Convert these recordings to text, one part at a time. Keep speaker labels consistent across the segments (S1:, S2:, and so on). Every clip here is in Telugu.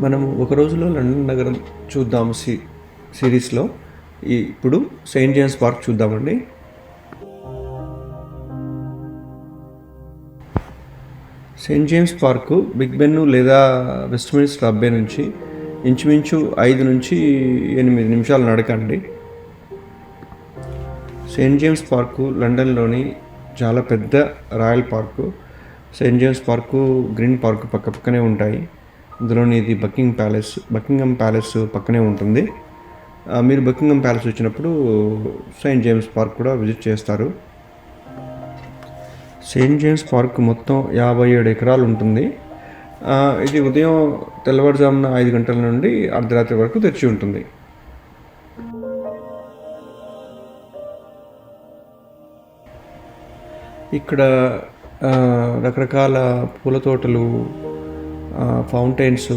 S1: మనం ఒక రోజులో లండన్ నగరం చూద్దాం సి సిరీస్లో. ఈ ఇప్పుడు సెయింట్ జేమ్స్ పార్క్ చూద్దామండి. Saint James Park Big Ben లేదా వెస్ట్మినిస్టర్ అబ్బే నుంచి ఇంచుమించు ఐదు నుంచి ఎనిమిది నిమిషాలు నడకండి. సెయింట్ జేమ్స్ పార్కు లండన్లోని చాలా పెద్ద royal park. Saint James Park Green Park పక్క పక్కనే ఉంటాయి. ఇందులోని ఇది బకింగ్ ప్యాలెస్ బకింగ్హమ్ ప్యాలెస్ పక్కనే ఉంటుంది. మీరు బకింగ్హమ్ ప్యాలెస్ వచ్చినప్పుడు సెయింట్ జేమ్స్ పార్క్ కూడా విజిట్ చేస్తారు. సెయింట్ జేమ్స్ పార్క్ మొత్తం యాభై ఏడు ఎకరాలు ఉంటుంది. ఇది ఉదయం తెల్లవారుజామున ఐదు గంటల నుండి అర్ధరాత్రి వరకు తెరిచి ఉంటుంది. ఇక్కడ రకరకాల పూల తోటలు ఫౌంటైన్స్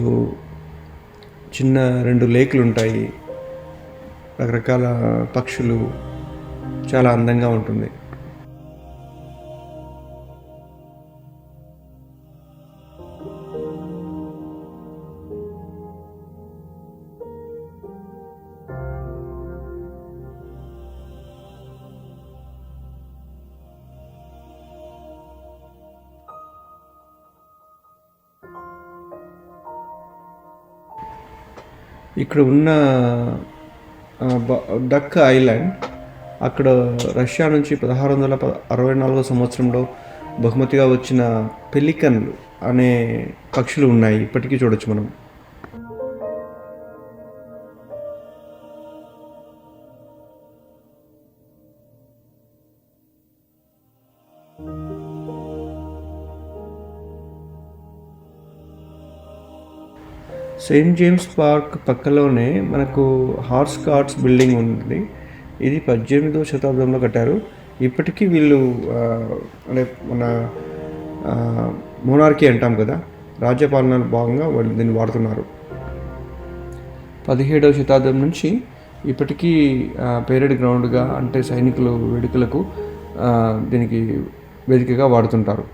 S1: చిన్న రెండు లేకులు ఉంటాయి రకరకాల పక్షులు చాలా అందంగా ఉంటుంది. ఇక్కడ ఉన్న డక్ ఐలాండ్ అక్కడ రష్యా నుంచి పదహారు వందల అరవై నాలుగో సంవత్సరంలో బహుమతిగా వచ్చిన పెలికన్లు అనే పక్షులు ఉన్నాయి. ఇప్పటికీ చూడొచ్చు మనం. సెయింట్ జేమ్స్ పార్క్ పక్కలోనే మనకు హార్స్ కార్ట్స్ బిల్డింగ్ ఉంది. ఇది పద్దెనిమిదవ శతాబ్దంలో కట్టారు. ఇప్పటికీ వీళ్ళు అంటే మన మోనార్కీ అంటాం కదా రాజ్యపాలనలో భాగంగా వాళ్ళు దీన్ని వాడుతున్నారు. పదిహేడవ శతాబ్దం నుంచి ఇప్పటికీ పేరెడ్ గ్రౌండ్గా అంటే సైనికులు వేడుకలకు దీనికి వేదికగా వాడుతుంటారు.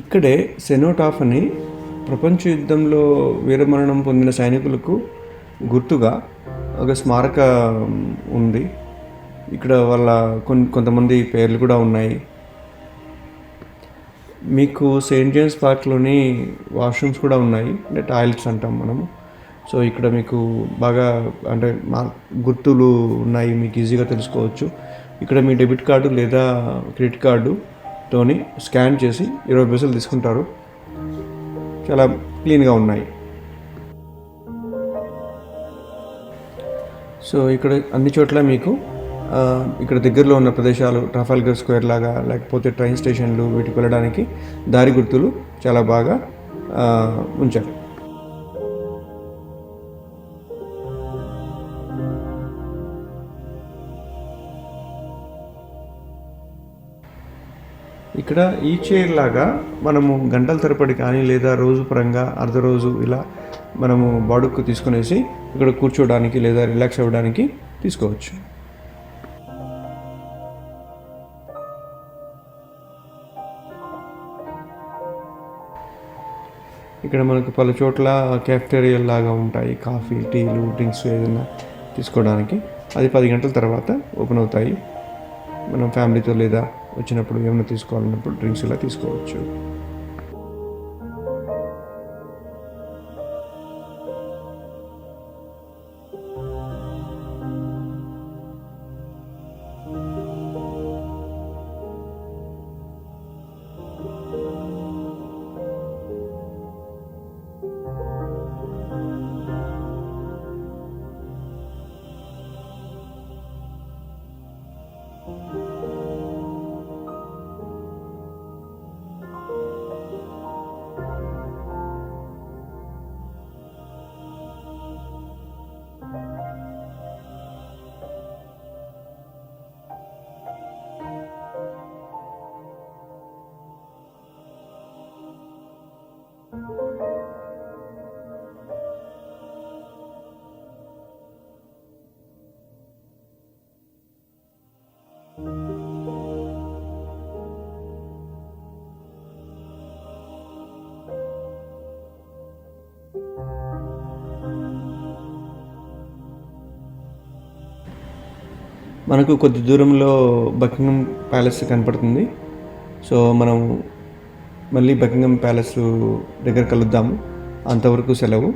S1: ఇక్కడే సెనోటాఫ్ అని ప్రపంచ యుద్ధంలో వీరమరణం పొందిన సైనికులకు గుర్తుగా ఒక స్మారక ఉంది. ఇక్కడ వాళ్ళ కొన్ని కొంతమంది పేర్లు కూడా ఉన్నాయి. మీకు సెయింట్ జేమ్స్ పార్క్లోని వాష్రూమ్స్ కూడా ఉన్నాయి. అంటే టాయిలెట్స్ అంటాం మనము. సో ఇక్కడ మీకు బాగా అంటే మా గుర్తులు ఉన్నాయి. మీకు ఈజీగా తెలుసుకోవచ్చు. ఇక్కడ మీ డెబిట్ కార్డు లేదా క్రెడిట్ కార్డు తోని స్కాన్ చేసి ఇరవై పైసలు తీసుకుంటారు. చాలా క్లీన్గా ఉన్నాయి. సో ఇక్కడ అన్ని చోట్ల మీకు ఇక్కడ దగ్గరలో ఉన్న ప్రదేశాలు ట్రాఫాల్గర్ స్క్వేర్ లాగా లేకపోతే ట్రైన్ స్టేషన్లు వీటికి వెళ్ళడానికి దారి గుర్తులు చాలా బాగా ఉంచారు. ఇక్కడ ఈ చైర్ లాగా మనము గంటల తరబడి కానీ లేదా రోజు పరంగా అర్ధ రోజు ఇలా మనము బాడుకు తీసుకునేసి ఇక్కడ కూర్చోవడానికి లేదా రిలాక్స్ అవ్వడానికి తీసుకోవచ్చు. ఇక్కడ మనకు పలు చోట్ల క్యాఫ్టేరియల్ లాగా ఉంటాయి. కాఫీ టీలు డ్రింక్స్ ఏదైనా తీసుకోవడానికి. అది పది గంటల తర్వాత ఓపెన్ అవుతాయి. మనం ఫ్యామిలీతో లేదా వచ్చినప్పుడు ఏమైనా తీసుకోవాలన్నప్పుడు డ్రింక్స్ ఇలా తీసుకోవచ్చు. మనకు కొద్ది దూరంలో బకింగం ప్యాలెస్ కనపడుతుంది. సో మనం మళ్ళీ బకింగం ప్యాలెస్ దగ్గర కలుద్దాము. అంతవరకు సెలవు.